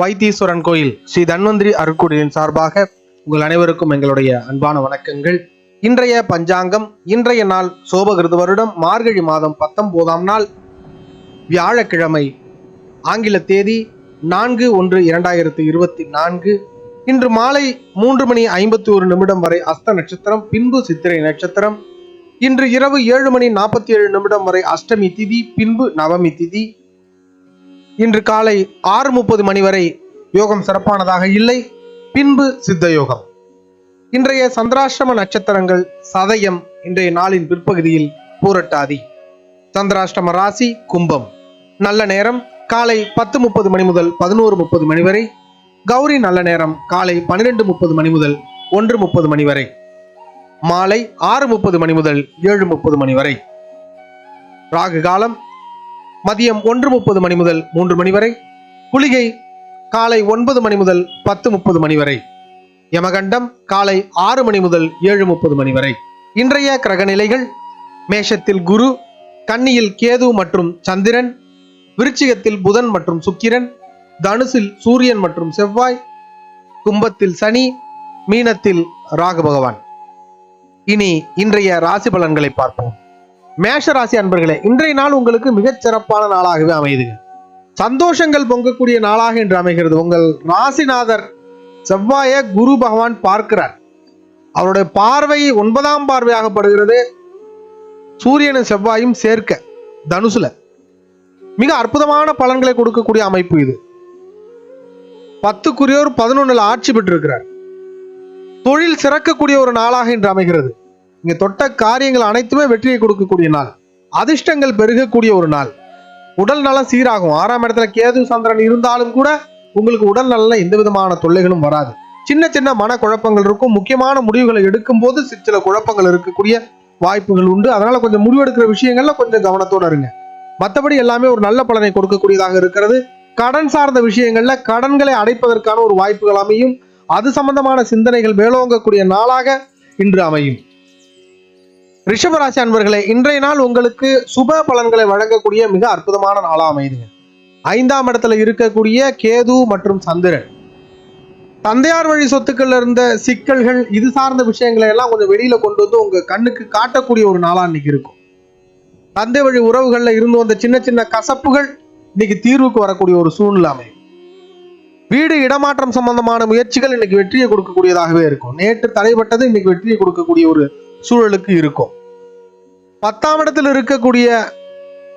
வைத்தீஸ்வரன் கோயில் ஸ்ரீ தன்வந்திரி அருக்குடியின் சார்பாக உங்கள் அனைவருக்கும் எங்களுடைய அன்பான வணக்கங்கள். இன்றைய பஞ்சாங்கம் இன்றைய நாள் சோபகிருத வருடம் மார்கழி மாதம் பத்தொன்பதாம் நாள் வியாழக்கிழமை ஆங்கில தேதி நான்கு ஒன்று இரண்டாயிரத்தி இருபத்தி நான்கு. இன்று மாலை மூன்று மணி ஐம்பத்தி ஒரு நிமிடம் வரை அஸ்த நட்சத்திரம் பின்பு சித்திரை நட்சத்திரம். இன்று இரவு ஏழு மணி நாற்பத்தி ஏழு நிமிடம் வரை அஷ்டமி திதி பின்பு நவமி திதி. இன்று காலை ஆறு முப்பது மணி வரை யோகம் சிறப்பானதாக இல்லை. பின்பு சித்த யோகம். இன்றைய சந்திராஷ்டம நட்சத்திரங்கள் சதயம் இன்றைய நாளின் பிற்பகுதியில் பூரட்டாதி. சந்திராஷ்டம ராசி கும்பம். நல்ல நேரம் காலை பத்து முப்பது மணி முதல் பதினோரு முப்பது மணி வரை. கௌரி நல்ல நேரம் காலை பன்னிரெண்டு முப்பது மணி முதல் ஒன்று முப்பது மணி வரை. மாலை ஆறு முப்பது மணி முதல் ஏழு முப்பது மணி வரை. ராகு காலம் மதியம் ஒன்று முப்பது மணி முதல் மூன்று மணி வரை குளிகை காலை ஒன்பது மணி முதல் பத்து முப்பது மணி வரை யமகண்டம் காலை ஆறு மணி முதல் ஏழு முப்பது மணி வரை. இன்றைய கிரகநிலைகள் மேஷத்தில் குரு கன்னியில் கேது மற்றும் சந்திரன் விருச்சிகத்தில் புதன் மற்றும் சுக்கிரன் தனுசில் சூரியன் மற்றும் செவ்வாய் கும்பத்தில் சனி மீனத்தில் ராகு பகவான். இனி இன்றைய ராசி பலன்களை பார்ப்போம். மேஷ ராசி அன்பர்களே இன்றைய நாள் உங்களுக்கு மிகச் சிறப்பான நாளாகவே அமையுதுங்க சந்தோஷங்கள் பொங்கக்கூடிய நாளாக என்று அமைகிறது. உங்கள் ராசிநாதர் செவ்வாய குரு பகவான் பார்க்கிறார். அவருடைய பார்வை ஒன்பதாம் பார்வையாகப்படுகிறது. சூரியனும் செவ்வாயும் சேர்க்க தனுசுல. மிக அற்புதமான பலன்களை கொடுக்கக்கூடிய அமைப்பு இது. பத்துக்குரியோர் பதினொன்னுல ஆட்சி பெற்றிருக்கிறார். தொழில் சிறக்கக்கூடிய ஒரு நாளாக இன்று அமைகிறது. இங்க தொட்ட காரியங்கள் அனைத்துமே வெற்றியை கொடுக்கக்கூடிய நாள். அதிர்ஷ்டங்கள் பெருகக்கூடிய ஒரு நாள். உடல் நலம் சீராகும். ஆறாம் இடத்துல கேது சந்திரன் இருந்தாலும் கூட உங்களுக்கு உடல் நலன்ல எந்த விதமான தொல்லைகளும் வராது. சின்ன சின்ன மன குழப்பங்கள் இருக்கும். முக்கியமான முடிவுகளை எடுக்கும் போது சில குழப்பங்கள் இருக்கக்கூடிய வாய்ப்புகள் உண்டு. அதனால கொஞ்சம் முடிவெடுக்கிற விஷயங்கள்ல கொஞ்சம் கவனத்தோட இருங்க. மற்றபடி எல்லாமே ஒரு நல்ல பலனை கொடுக்கக்கூடியதாக இருக்கிறது. கடன் சார்ந்த விஷயங்கள்ல கடன்களை அடைப்பதற்கான ஒரு வாய்ப்புகள் அமையும். அது சம்பந்தமான சிந்தனைகள் மேலோங்கக்கூடிய நாளாக இன்று அமையும். ரிஷபராசி அன்பர்களே இன்றைய நாள் உங்களுக்கு சுப பலன்களை வழங்கக்கூடிய மிக அற்புதமான நாளா அமையுதுங்க ஐந்தாம் இடத்துல இருக்கக்கூடிய கேது மற்றும் சந்திரன். தந்தையார் வழி சொத்துக்கள்ல இருந்த சிக்கல்கள் இது சார்ந்த விஷயங்களை எல்லாம் கொஞ்சம் வெளியில கொண்டு வந்து உங்க கண்ணுக்கு காட்டக்கூடிய ஒரு நாளா இன்னைக்கு இருக்கும். தந்தை வழி உறவுகள்ல இருந்து வந்த சின்ன சின்ன கசப்புகள் இன்னைக்கு தீர்வுக்கு வரக்கூடிய ஒரு சூழ்நிலை அமையும். வீடு இடமாற்றம் சம்பந்தமான முயற்சிகள் இன்னைக்கு வெற்றியை கொடுக்கக்கூடியதாகவே இருக்கும். நேற்று தடைப்பட்டது இன்னைக்கு வெற்றியை கொடுக்கக்கூடிய ஒரு சூழலுக்கு இருக்கும். பத்தாம் இடத்தில் இருக்கக்கூடிய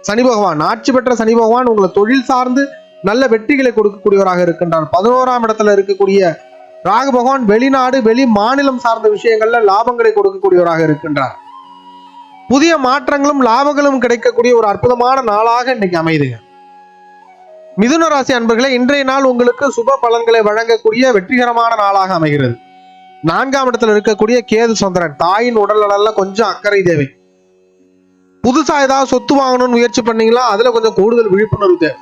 சனி பகவான் ஆட்சி பெற்ற சனி பகவான் உங்களை தொழில் சார்ந்து நல்ல வெற்றிகளை கொடுக்கக்கூடியவராக இருக்கின்றார். பதினோராம் இடத்துல இருக்கக்கூடிய ராகு பகவான் வெளிநாடு வெளி மாநிலம் சார்ந்த விஷயங்கள்ல லாபங்களை கொடுக்கக்கூடியவராக இருக்கின்றார். புதிய மாற்றங்களும் லாபங்களும் கிடைக்கக்கூடிய ஒரு அற்புதமான நாளாக இன்னைக்கு அமையுதுங்க மிதுன ராசி அன்பர்களே இன்றைய நாள் உங்களுக்கு சுப பலன்களை வழங்கக்கூடிய வெற்றிகரமான நாளாக அமைகிறது. நான்காம் இடத்துல இருக்கக்கூடிய கேது சந்திரன் தாயின் உடல் நலன்ல கொஞ்சம் அக்கறை தேவை. புதுசா ஏதாவது சொத்து வாங்கணும்னு முயற்சி பண்ணீங்களா? அதுல கொஞ்சம் கூடுதல் விழிப்புணர்வு தேவை.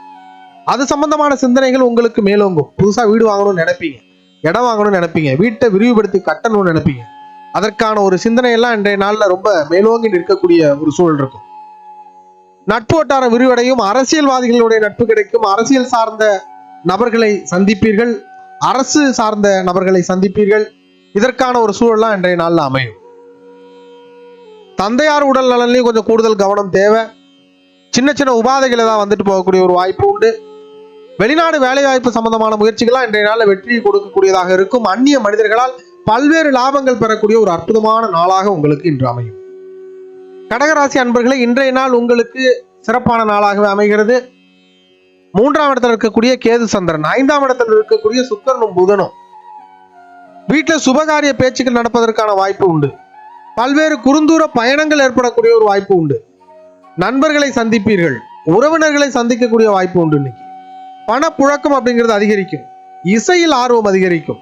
அது சம்பந்தமான சிந்தனைகள் உங்களுக்கு மேலோங்கும். புதுசா வீடு வாங்கணும்னு நினைப்பீங்க. இடம் வாங்கணும்னு நினைப்பீங்க. வீட்டை விரிவுபடுத்தி கட்டணும்னு நினைப்பீங்க. அதற்கான ஒரு சிந்தனை எல்லாம் இன்றைய நாள்ல ரொம்ப மேலோங்கி நிற்கக்கூடிய ஒரு சூழல் இருக்கும். நட்பு வட்டாரம் விரிவடையும். அரசியல்வாதிகளுடைய நட்பு கிடைக்கும். அரசியல் சார்ந்த நபர்களை சந்திப்பீர்கள். அரசு சார்ந்த நபர்களை சந்திப்பீர்கள். இதற்கான ஒரு சூழல்லாம் இன்றைய நாளில் அமையும். தந்தையார் உடல் நலன்லையும் கொஞ்சம் கூடுதல் கவனம் தேவை. சின்ன சின்ன உபாதைகளை தான் வந்துட்டு போகக்கூடிய ஒரு வாய்ப்பு உண்டு. வெளிநாடு வேலைவாய்ப்பு சம்பந்தமான முயற்சிகள்லாம் இன்றைய நாளில் வெற்றியை கொடுக்கக்கூடியதாக இருக்கும். அந்நிய மனிதர்களால் பல்வேறு லாபங்கள் பெறக்கூடிய ஒரு அற்புதமான நாளாக உங்களுக்கு இன்று அமையும். கடகராசி அன்பர்களே இன்றைய நாள் உங்களுக்கு சிறப்பான நாளாகவே அமைகிறது. மூன்றாம் இடத்தில் இருக்கக்கூடிய கேது சந்திரன் ஐந்தாம் இடத்தில் இருக்கக்கூடிய சுக்கரனும் புதனும். வீட்டில் சுபகாரிய பேச்சுக்கள் நடப்பதற்கான வாய்ப்பு உண்டு. பல்வேறு குறுந்தூர பயணங்கள் ஏற்படக்கூடிய ஒரு வாய்ப்பு உண்டு. நண்பர்களை சந்திப்பீர்கள். உறவினர்களை சந்திக்கக்கூடிய வாய்ப்பு உண்டு இன்னைக்கு. பணப்புழக்கம் அப்படிங்கிறது அதிகரிக்கும். இசையில் ஆர்வம் அதிகரிக்கும்.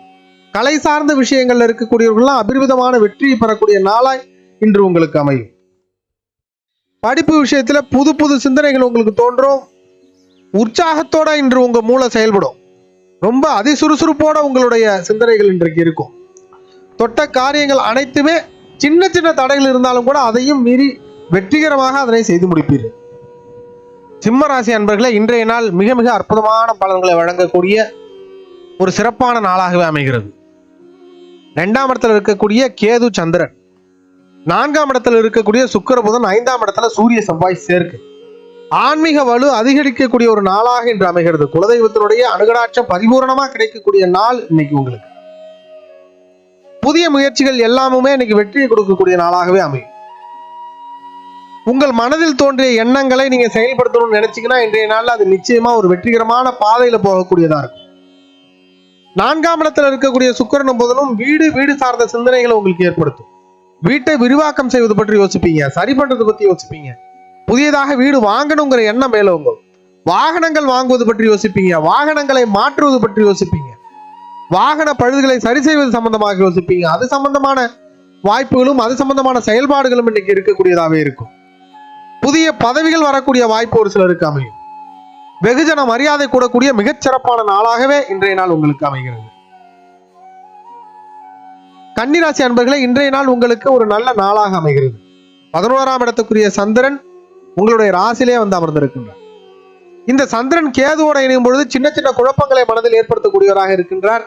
கலை சார்ந்த விஷயங்கள்ல இருக்கக்கூடியவர்கள்லாம் அபிர்விதமான வெற்றியை பெறக்கூடிய நாளாய் இன்று உங்களுக்கு அமையும். படிப்பு விஷயத்துல புது புது சிந்தனைகள் உங்களுக்கு தோன்றும். உற்சாகத்தோட இன்று உங்க மூளை செயல்படும். ரொம்ப அதிசுறுசுறுப்போட உங்களுடைய சிந்தனைகள் இன்றைக்கு இருக்கும். தொட்ட காரியங்கள் அனைத்துமே சின்ன சின்ன தடைகள் இருந்தாலும் கூட அதையும் மீறி வெற்றிகரமாக அதனை செய்து முடிப்பீர்கள். சிம்ம ராசி அன்பர்களே இன்றைய நாள் மிக மிக அற்புதமான பலன்களை வழங்கக்கூடிய ஒரு சிறப்பான நாளாகவே அமைகிறது. ரெண்டாம் இடத்துல இருக்கக்கூடிய கேது சந்திரன் நான்காம் இடத்துல இருக்கக்கூடிய சுக்கர புதன் ஐந்தாம் இடத்துல சூரிய செவ்வாய் சேர்க்கு. ஆன்மீக வலு அதிகரிக்கக்கூடிய ஒரு நாளாக இன்று அமைகிறது. குலதெய்வத்தினுடைய அனுகடாட்சம் பரிபூரணமா கிடைக்கக்கூடிய நாள் இன்னைக்கு உங்களுக்கு. புதிய முயற்சிகள் எல்லாமுமே இன்னைக்கு வெற்றியை கொடுக்கக்கூடிய நாளாகவே அமையும். உங்கள் மனதில் தோன்றிய எண்ணங்களை நீங்க செயல்படுத்தணும்னு நினைச்சீங்கன்னா இன்றைய நாள்ல அது நிச்சயமா ஒரு வெற்றிகரமான பாதையில போகக்கூடியதா இருக்கும். நான்காம் இடத்துல இருக்கக்கூடிய சுக்கிரனும் புதனும் வீடு வீடு சார்ந்த சிந்தனைகளை உங்களுக்கு ஏற்படுத்தும். வீட்டை விரிவாக்கம் செய்வது பற்றி யோசிப்பீங்க. சரி பண்றது பத்தி யோசிப்பீங்க. புதியதாக வீடு வாங்கணுங்கிற எண்ணம் மேலோங்கும் வாகனங்கள் வாங்குவது பற்றி யோசிப்பீங்க. வாகனங்களை மாற்றுவது பற்றி யோசிப்பீங்க. வாகன பழுதுகளை சரி செய்வது சம்பந்தமாக யோசிப்பீங்க. அது சம்பந்தமான வாய்ப்புகளும் அது சம்பந்தமான செயல்பாடுகளும் இன்னைக்கு இருக்கக்கூடியதாகவே இருக்கும். புதிய பதவிகள் வரக்கூடிய வாய்ப்பு ஒரு சிலருக்கு அமையும். வெகுஜன மரியாதை கூடக்கூடிய மிகச்சிறப்பான நாளாகவே இன்றைய நாள் உங்களுக்கு அமைகிறது. கன்னிராசி அன்பர்களே இன்றைய நாள் உங்களுக்கு ஒரு நல்ல நாளாக அமைகிறது. பதினோராம் இடத்துக்குரிய சந்திரன் உங்களுடைய ராசிலே வந்து அமர்ந்திருக்கின்றார். இந்த சந்திரன் கேதுவோட இணையும் பொழுது சின்ன சின்ன குழப்பங்களை மனதில் ஏற்படுத்தக்கூடியவராக இருக்கின்றார்.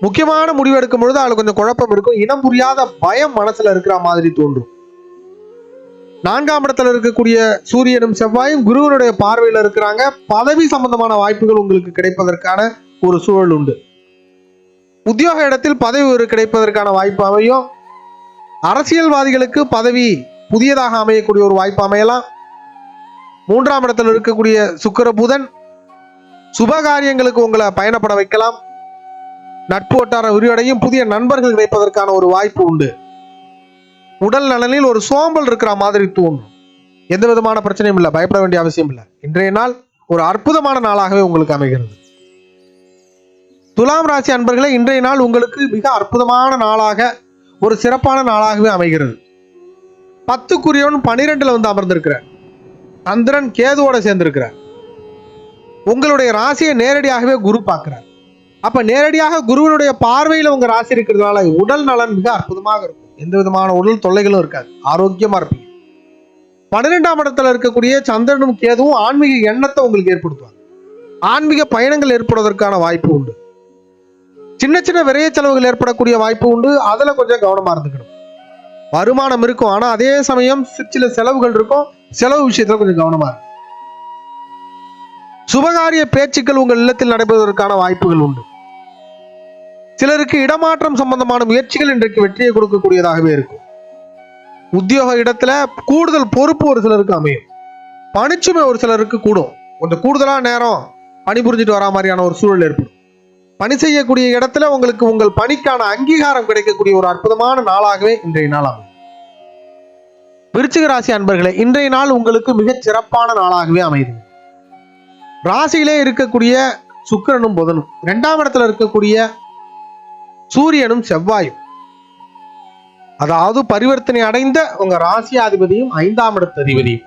முக்கியமான முடிவு எடுக்கும் பொழுது அவளுக்கு கொஞ்சம் குழப்பம் இருக்கும். இனம் புரியாத பயம் மனசுல இருக்கிற மாதிரி தோன்றும். நான்காம் இடத்துல இருக்கக்கூடிய சூரியனும் செவ்வாயும் குருவனுடைய பார்வையில இருக்கிறாங்க. பதவி சம்பந்தமான வாய்ப்புகள் உங்களுக்கு கிடைப்பதற்கான ஒரு சூழல் உண்டு. உத்தியோக இடத்தில் பதவி ஒரு கிடைப்பதற்கான வாய்ப்பு அமையும். அரசியல்வாதிகளுக்கு பதவி புதியதாக அமையக்கூடிய ஒரு வாய்ப்பு அமையலாம். மூன்றாம் இடத்தில் இருக்கக்கூடிய சுக்கர புதன் சுபகாரியங்களுக்கு உங்களை பயணப்பட வைக்கலாம். நட்பு வட்டார விரிவடையும். புதிய நண்பர்கள் கிடைப்பதற்கான ஒரு வாய்ப்பு உண்டு. உடல் நலனில் ஒரு சோம்பல் இருக்கிற மாதிரி தோணும் எந்த விதமான பிரச்சனையும் இல்லை. பயப்பட வேண்டிய அவசியம் இல்லை. இன்றைய நாள் ஒரு அற்புதமான நாளாகவே உங்களுக்கு அமைகிறது. துலாம் ராசி அன்பர்களே இன்றைய நாள் உங்களுக்கு மிக அற்புதமான நாளாக ஒரு சிறப்பான நாளாகவே அமைகிறது. பத்துக்குரியவன் பனிரெண்டுல வந்து அமர்ந்திருக்கிறார். சந்திரன் கேதுவோட சேர்ந்திருக்கிறார். உங்களுடைய ராசியை நேரடியாகவே குரு பார்க்கிறார். அப்ப நேரடியாக குருவினுடைய பார்வையில உங்க ராசி இருக்கிறதுனால உடல் நலன் மிக அற்புதமாக இருக்கும். எந்த விதமான உடல் தொல்லைகளும் இருக்காது. ஆரோக்கியமா இருப்பீங்க. பன்னிரெண்டாம் இடத்துல இருக்கக்கூடிய சந்திரனும் கேதுவும் ஆன்மீக எண்ணத்தை உங்களுக்கு ஏற்படுத்துவாங்க. ஆன்மீக பயணங்கள் ஏற்படுவதற்கான வாய்ப்பு உண்டு. சின்ன சின்ன விரைய செலவுகள் ஏற்படக்கூடிய வாய்ப்பு உண்டு. அதுல கொஞ்சம் கவனமா இருந்துக்கணும். வருமானம் இருக்கும். ஆனா அதே சமயம் சில செலவுகள் இருக்கும். செலவு விஷயத்துல கொஞ்சம் கவனமா சுபகாரிய பேச்சுக்கள் உங்கள் இல்லத்தில் நடைபெறுவதற்கான வாய்ப்புகள் உண்டு. சிலருக்கு இடமாற்றம் சம்பந்தமான முயற்சிகள் இன்றைக்கு வெற்றியை கொடுக்கக்கூடியதாகவே இருக்கும். உத்தியோக இடத்துல கூடுதல் பொறுப்பு ஒரு சிலருக்கு அமையும். பணிச்சுமை ஒரு சிலருக்கு கூடும். கொஞ்சம் கூடுதலான நேரம் பணிபுரிஞ்சிட்டு வரா மாதிரியான ஒரு சூழல் ஏற்படும். பணி செய்யக்கூடிய இடத்துல உங்களுக்கு உங்கள் பணிக்கான அங்கீகாரம் கிடைக்கக்கூடிய ஒரு அற்புதமான நாளாகவே இன்றைய நாள் அமையும். விருச்சிக ராசி அன்பர்களே இன்றைய நாள் உங்களுக்கு மிகச் சிறப்பான நாளாகவே அமையுது. ராசியிலே இருக்கக்கூடிய சுக்கிரனும் புதனும் இரண்டாம் இடத்துல இருக்கக்கூடிய சூரியனும் செவ்வாயும். அதாவது பரிவர்த்தனை அடைந்த உங்க ராசியாதிபதியும் ஐந்தாம் இடத்து அதிபதியும்.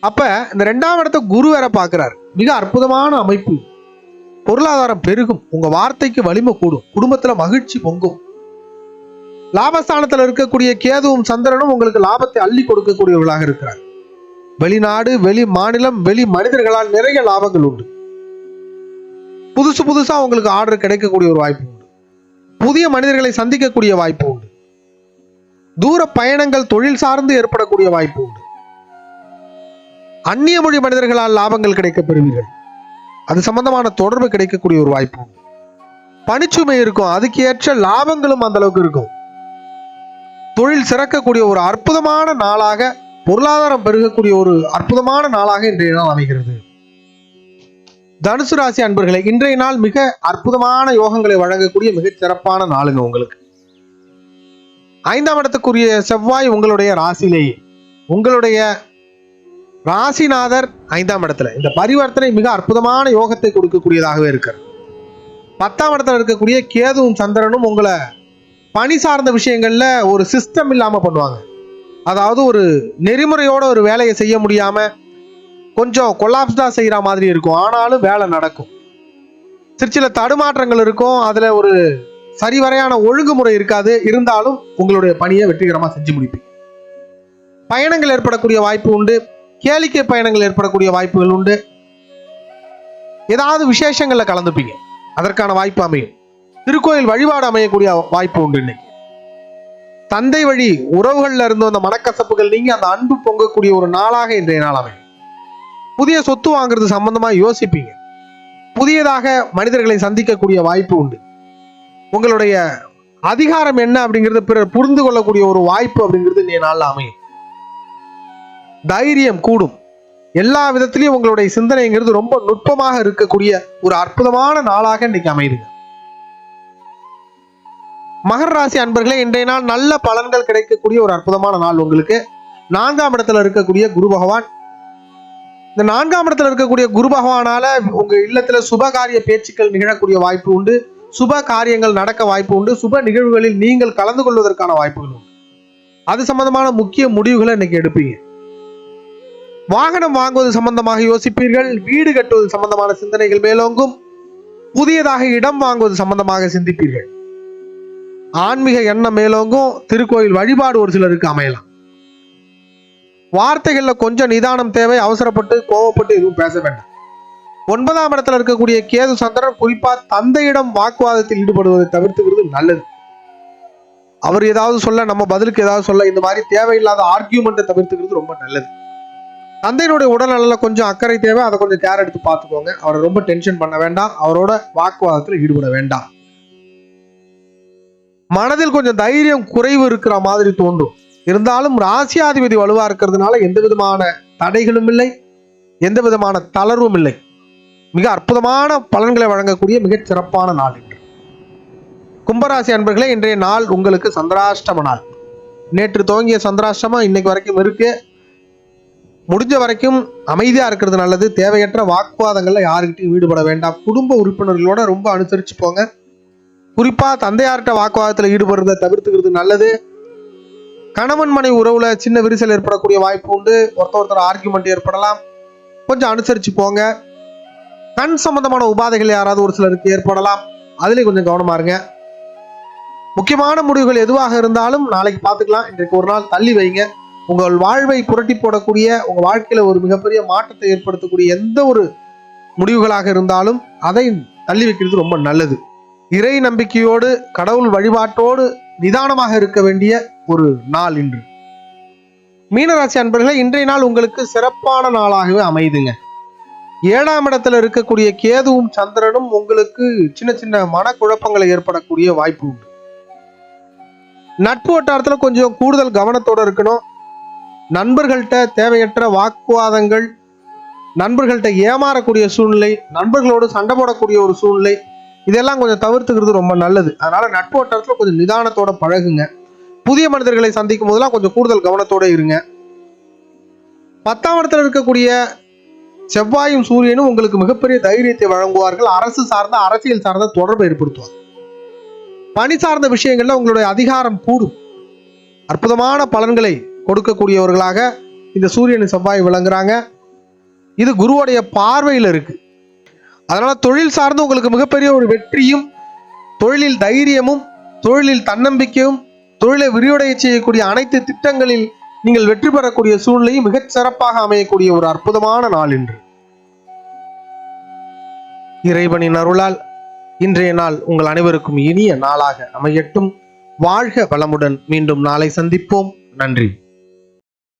அப்ப இந்த ரெண்டாம் இடத்த குரு வேற பாக்குறாரு மிக அற்புதமான அமைப்பு. பொருளாதாரம் பெருகும். உங்க வார்த்தைக்கு வலிமை கூடும். குடும்பத்துல மகிழ்ச்சி பொங்கும். லாபஸ்தானத்துல இருக்கக்கூடிய கேதுவும் சந்திரனும் உங்களுக்கு லாபத்தை அள்ளி கொடுக்கக்கூடியவர்களாக இருக்கிறார். வெளிநாடு வெளி மாநிலம் வெளி மனிதர்களால் நிறைய லாபங்கள் உண்டு. புதுசு புதுசா உங்களுக்கு ஆர்டர் கிடைக்கக்கூடிய ஒரு வாய்ப்பு உண்டு. புதிய மனிதர்களை சந்திக்கக்கூடிய வாய்ப்பு உண்டு. தூர பயணங்கள் தொழில் சார்ந்து ஏற்படக்கூடிய வாய்ப்பு உண்டு. அந்நிய மொழி மனிதர்களால் லாபங்கள் கிடைக்கப் பெறுவீர்கள். அது சம்பந்தமான தொடர்பு கிடைக்கக்கூடிய ஒரு வாய்ப்பு. பனிச்சுமை பணிச்சுமை இருக்கும். அதுக்கு ஏற்ற லாபங்களும் அந்த அளவுக்கு இருக்கும். தொழில் சிறக்கக்கூடிய ஒரு அற்புதமான நாளாக பொருளாதாரம் பெருகக்கூடிய ஒரு அற்புதமான நாளாக இன்றைய நாள் அமைகிறது. தனுசு ராசி அன்பர்களே இன்றைய நாள் மிக அற்புதமான யோகங்களை வழங்கக்கூடிய மிகச் சிறப்பான நாளுங்க உங்களுக்கு. ஐந்தாம் இடத்துக்குரிய செவ்வாய் உங்களுடைய ராசியிலேயே உங்களுடைய ராசிநாதர் ஐந்தாம் இடத்துல. இந்த பரிவர்த்தனை மிக அற்புதமான யோகத்தை கொடுக்கக்கூடியதாகவே இருக்கிறது பத்தாம் இடத்துல இருக்கக்கூடிய கேதுவும் சந்திரனும் உங்களை பணி சார்ந்த விஷயங்களில் ஒரு சிஸ்டம் இல்லாமல் பண்ணுவாங்க. அதாவது ஒரு நெறிமுறையோட ஒரு வேலையை செய்ய முடியாமல் கொஞ்சம் கொலாப்ஸ் தான் செய்கிற மாதிரி இருக்கும். ஆனாலும் வேலை நடக்கும். சிற்சில தடுமாற்றங்கள் இருக்கும். அதில் ஒரு சரிவரையான ஒழுங்குமுறை இருக்காது. இருந்தாலும் உங்களுடைய பணியை வெற்றிகரமாக செஞ்சு முடிப்பீங்க. பயணங்கள் ஏற்படக்கூடிய வாய்ப்பு உண்டு. கேளிக்கை பயணங்கள் ஏற்படக்கூடிய வாய்ப்புகள் உண்டு. ஏதாவது விசேஷங்கள்ல கலந்துப்பீங்க. அதற்கான வாய்ப்பு அமையும். திருக்கோயில் வழிபாடு அமையக்கூடிய வாய்ப்பு உண்டு இன்னைக்கு. தந்தை வழி உறவுகள்ல இருந்து வந்த மனக்கசப்புகள் நீங்கி அந்த அன்பு பொங்கக்கூடிய ஒரு நாளாக இன்றைய நாள் அமையும். புதிய சொத்து வாங்குறது சம்பந்தமா யோசிப்பீங்க. புதியதாக மனிதர்களை சந்திக்கக்கூடிய வாய்ப்பு உண்டு. உங்களுடைய அதிகாரம் என்ன அப்படிங்கிறது பிறர் புரிந்து கொள்ளக்கூடிய ஒரு வாய்ப்பு அப்படிங்கிறது இன்றைய நாளில் அமையும். தைரியம் கூடும். எல்லா விதத்திலையும் உங்களுடைய சிந்தனைங்கிறது ரொம்ப நுட்பமாக இருக்கக்கூடிய ஒரு அற்புதமான நாளாக இன்னைக்கு அமையுதுங்க. மகர ராசி அன்பர்களே இன்றைய நாள் நல்ல பலன்கள் கிடைக்கக்கூடிய ஒரு அற்புதமான நாள் உங்களுக்கு. நான்காம் இடத்துல இருக்கக்கூடிய குரு பகவான். இந்த நான்காம் இடத்துல இருக்கக்கூடிய குரு பகவானால உங்க இல்லத்துல சுபகாரிய பேச்சுக்கள் நிகழக்கூடிய வாய்ப்பு உண்டு. சுப காரியங்கள் நடக்க வாய்ப்பு உண்டு. சுப நிகழ்வுகளில் நீங்கள் கலந்து கொள்வதற்கான வாய்ப்புகள் உண்டு. அது சம்பந்தமான முக்கிய முடிவுகளை இன்னைக்கு எடுப்பீங்க. வாகனம் வாங்குவது சம்பந்தமாக யோசிப்பீர்கள் வீடு கட்டுவது சம்பந்தமான சிந்தனைகள் மேலோங்கும் புதியதாக இடம் வாங்குவது சம்பந்தமாக சிந்திப்பீர்கள். ஆன்மீக எண்ணம் மேலோங்கும் திருக்கோயில் வழிபாடு ஒரு சிலருக்கு அமையலாம். வார்த்தைகள்ல கொஞ்சம் நிதானம் தேவை அவசரப்பட்டு கோவப்பட்டு எதுவும் பேச வேண்டாம். ஒன்பதாம் இடத்துல இருக்கக்கூடிய கேது சந்திரன் குறிப்பா தந்தையிடம் வாக்குவாதத்தில் ஈடுபடுவதை தவிர்த்துக்கிறது நல்லது. அவர் ஏதாவது சொல்ல நம்ம பதிலுக்கு ஏதாவது சொல்ல இந்த மாதிரி தேவையில்லாத ஆர்கியூமெண்ட்டை தவிர்த்துக்கிறது ரொம்ப நல்லது. தந்தையினுடைய உடல்நலில் கொஞ்சம் அக்கறை தேவை. அதை கொஞ்சம் கேர் எடுத்து பார்த்துக்கோங்க. அவரை ரொம்ப டென்ஷன் பண்ண வேண்டாம். அவரோட வாக்குவாதத்தில் ஈடுபட வேண்டாம். மனதில் கொஞ்சம் தைரியம் குறைவு இருக்கிற மாதிரி தோன்றும். இருந்தாலும் ராசியாதிபதி வலுவாக இருக்கிறதுனால எந்த விதமான தடைகளும் இல்லை. எந்த விதமான தளர்வும் இல்லை. மிக அற்புதமான பலன்களை வழங்கக்கூடிய மிகச் சிறப்பான நாள் இன்று. கும்பராசி அன்பர்களே இன்றைய நாள் உங்களுக்கு சந்திராஷ்டம நாள். நேற்று துவங்கிய சந்திராஷ்டமா இன்னைக்கு வரைக்கும் இருக்குது முடிஞ்ச வரைக்கும் அமைதியாக இருக்கிறது நல்லது. தேவையற்ற வாக்குவாதங்களில் யாருக்கிட்டையும் ஈடுபட வேண்டாம். குடும்ப உறுப்பினர்களோட ரொம்ப அனுசரித்து போங்க. குறிப்பாக தந்தையார்கிட்ட வாக்குவாதத்தில் ஈடுபடுறதை தவிர்த்துக்கிறது நல்லது. கணவன் மனை உறவுல சின்ன விரிசல் ஏற்படக்கூடிய வாய்ப்பு உண்டு. ஒருத்தர் ஒருத்தர் ஆர்குமெண்ட் ஏற்படலாம். கொஞ்சம் அனுசரித்து போங்க. கண் சம்பந்தமான உபாதைகள் யாராவது ஒரு சிலருக்கு ஏற்படலாம். அதுலேயும் கொஞ்சம் கவனமா இருங்க. முக்கியமான முடிவுகள் எதுவாக இருந்தாலும் நாளைக்கு பார்த்துக்கலாம். இன்றைக்கு ஒரு நாள் தள்ளி வைங்க. உங்கள் வாழ்வை புரட்டி போடக்கூடிய உங்கள் வாழ்க்கையில் ஒரு மிகப்பெரிய மாற்றத்தை ஏற்படுத்தக்கூடிய எந்த ஒரு முடிவுகளாக இருந்தாலும் அதை தள்ளி வைக்கிறது ரொம்ப நல்லது. இறை நம்பிக்கையோடு கடவுள் வழிபாட்டோடு நிதானமாக இருக்க வேண்டிய ஒரு நாள் இன்று. மீனராசி அன்பர்களே இன்றைய நாள் உங்களுக்கு சிறப்பான நாளாகவே அமையுதுங்க ஏழாம் இடத்துல இருக்கக்கூடிய கேதுவும் சந்திரனும் உங்களுக்கு சின்ன சின்ன மனக்குழப்பங்களை ஏற்படக்கூடிய வாய்ப்பு உண்டு. நட்பு வட்டாரத்தில் கொஞ்சம் கூடுதல் கவனத்தோடு இருக்கணும். நண்பர்கள்ட்ட தேவையற்ற வாக்குவாதங்கள் நண்பர்கள்ட்ட ஏமாறக்கூடிய சூழ்நிலை நண்பர்களோடு சண்டை போடக்கூடிய ஒரு சூழ்நிலை இதெல்லாம் கொஞ்சம் தவிர்த்துக்கிறது ரொம்ப நல்லது. அதனால நட்பு வட்டாரத்தில் கொஞ்சம் நிதானத்தோட பழகுங்க. புதிய மனிதர்களை சந்திக்கும் போதெல்லாம் கொஞ்சம் கூடுதல் கவனத்தோடு இருங்க. பத்தாம் இடத்துல இருக்கக்கூடிய செவ்வாயும் சூரியனும் உங்களுக்கு மிகப்பெரிய தைரியத்தை வழங்குவார்கள். அரசு சார்ந்த அரசியல் சார்ந்த தொடர்பை ஏற்படுத்துவாங்க. பணி சார்ந்த விஷயங்கள்ல உங்களுடைய அதிகாரம் கூடும். அற்புதமான பலன்களை கொடுக்கக்கூடியவர்களாக இந்த சூரியன் செவ்வாய் விளங்குறாங்க. இது குருவுடைய பார்வையில் இருக்கு. அதனால் தொழில் சார்ந்து உங்களுக்கு மிகப்பெரிய ஒரு வெற்றியும் தொழிலில் தைரியமும் தொழிலில் தன்னம்பிக்கையும் தொழிலை விரிவடைய செய்யக்கூடிய அனைத்து திட்டங்களில் நீங்கள் வெற்றி பெறக்கூடிய சூழ்நிலையும் மிகச் சிறப்பாக அமையக்கூடிய ஒரு அற்புதமான நாள் இன்று. இறைவனின் அருளால் இன்றைய நாள் உங்கள் அனைவருக்கும் இனிய நாளாக அமையட்டும். வாழ்க வளமுடன் மீண்டும் நாளை சந்திப்போம். நன்றி.